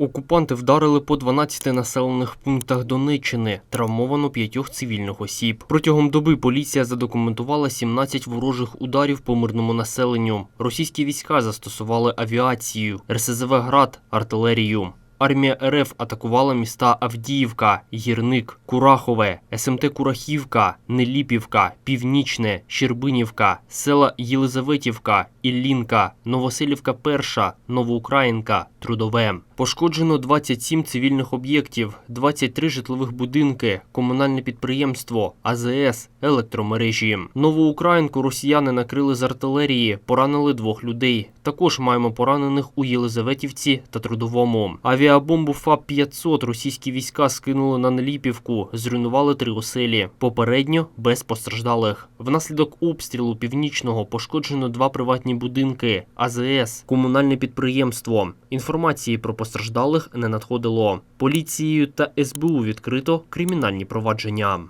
Окупанти вдарили по 12 населених пунктах Донеччини. Травмовано п'ятьох цивільних осіб. Протягом доби поліція задокументувала 17 ворожих ударів по мирному населенню. Російські війська застосували авіацію, РСЗВ «Град», артилерію. Армія РФ атакувала міста Авдіївка, Гірник, Курахове, СМТ Курахівка, Неліпівка, Північне, Щербинівка, села Єлизаветівка, Іллінка, Новоселівка Перша, Новоукраїнка, Трудове. Пошкоджено 27 цивільних об'єктів, 23 житлових будинки, комунальне підприємство, АЗС, електромережі. Новоукраїнку росіяни накрили з артилерії, поранили двох людей. Також маємо поранених у Єлизаветівці та Трудовому. Авіабомбу ФАП-500 російські війська скинули на Неліпівку, зруйнували три оселі. Попередньо без постраждалих. Внаслідок обстрілу північного пошкоджено два приватні будинки, АЗС, комунальне підприємство. Інформації про постраждалих не надходило. Поліцією та СБУ відкрито кримінальні провадження.